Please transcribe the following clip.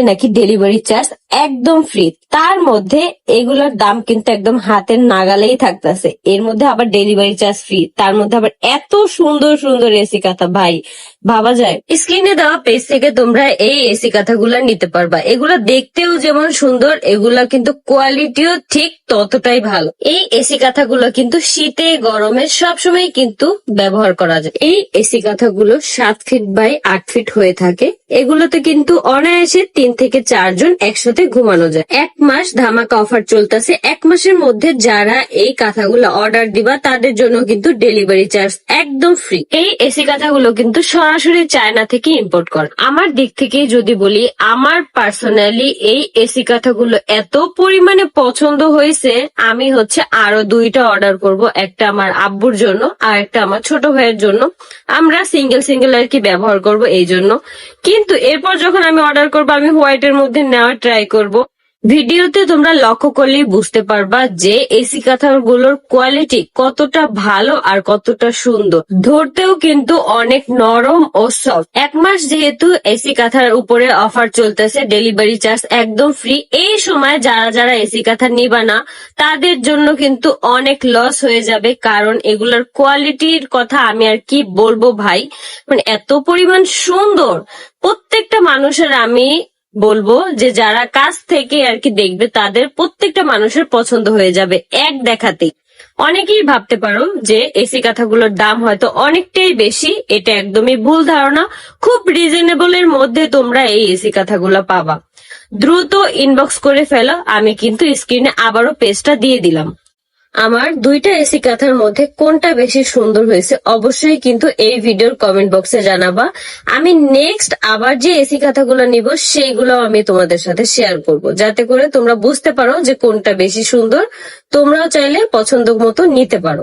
নাকি delivery charge একদম free তার মধ্যে এগুলোর দাম কিন্তু একদম হাতের নাগালেই থাকতেছে। এর মধ্যে আবার ডেলিভারি চার্জ ফ্রি তার মধ্যে আবার এত সুন্দর সুন্দর এসি কাঁথা। ভাই, ভাবা যায়? স্ক্রিনে দেওয়া পেজ থেকে তোমরা এই এসি কাঁথাগুলো নিতে পারবা। এগুলো দেখতেও যেমন সুন্দর, এগুলা কিন্তু কোয়ালিটিও ঠিক ততটাই ভালো। এই এসি কাঁথাগুলো কিন্তু শীতে, গরমে সবসময় কিন্তু ব্যবহার করা যায়। এই এসি কাঁথাগুলো সাত ফিট বাই আট ফিট হয়ে থাকে। এগুলোতে কিন্তু অনায়াসে তিন থেকে চারজন একসাথে ঘুমানো যায়। এক মাস ধামাকা অফার চলতেছে। এক মাসের মধ্যে যারা এই কাঁথাগুলো অর্ডার দিবা, তাদের জন্য কিন্তু ডেলিভারি চার্জ একদম ফ্রি। এই এসি কাঁথাগুলো কিন্তু সরাসরি চায়না থেকে ইম্পোর্ট করা। আমার দিক থেকে যদি বলি, আমার পার্সোনালি এই এসি কাঁথাগুলো এত পরিমাণে পছন্দ হয়েছে, আমি হচ্ছে আরও দুইটা অর্ডার করব। একটা আমার আব্বুর জন্য, আর একটা আমার ছোট ভাইয়ের জন্য। আমরা সিঙ্গেল সিঙ্গেল আর কি ব্যবহার করব এই জন্য। কিন্তু এরপর যখন আমি অর্ডার করব, আমি হোয়াইটের মধ্যে নেওয়ার ট্রাই করব। ভিডিওতে তোমরা লক্ষ্য করলেই বুঝতে পারবা যে এসি কাঁথারগুলোর কোয়ালিটি কতটা ভালো আর কতটা সুন্দর। ধরতেও কিন্তু অনেক নরম ও সফট এক মাস যেহেতু এসি কাঁথার উপরে অফার চলতেছে ডেলিভারি চার্জ একদম ফ্রি এই সময় যারা যারা এসি কাঁথা নিবা না, তাদের জন্য কিন্তু অনেক লস হয়ে যাবে। কারণ এগুলোর কোয়ালিটির কথা আমি আর কি বলব ভাই? মানে এত পরিমাণ সুন্দর। প্রত্যেকটা মানুষের আমি বলব যে যারা কাছ থেকে আর কি দেখবে তাদের প্রত্যেকটা মানুষের পছন্দ হয়ে যাবে এক দেখাতেই। অনেকেই ভাবতে পারো যে এসি কাঁথাগুলোর দাম হয়তো অনেকটাই বেশি, এটা একদমই ভুল ধারণা। খুব রিজনেবল এর মধ্যে তোমরা এই এসি কাঁথাগুলো পাবা। দ্রুত ইনবক্স করে ফেলো, আমি কিন্তু স্ক্রিনে আবারও পেজটা দিয়ে দিলাম। আমার দুইটা এসি কাঁথার মধ্যে কোনটা বেশি সুন্দর হয়েছে অবশ্যই কিন্তু এই ভিডিওর কমেন্ট বক্সে জানাবা। আমি নেক্সট আবার যে এসি কাঁথাগুলো নিব সেইগুলো আমি তোমাদের সাথে শেয়ার করব। যাতে করে তোমরা বুঝতে পারো যে কোনটা বেশি সুন্দর। তোমরাও চাইলে পছন্দ মতো নিতে পারো।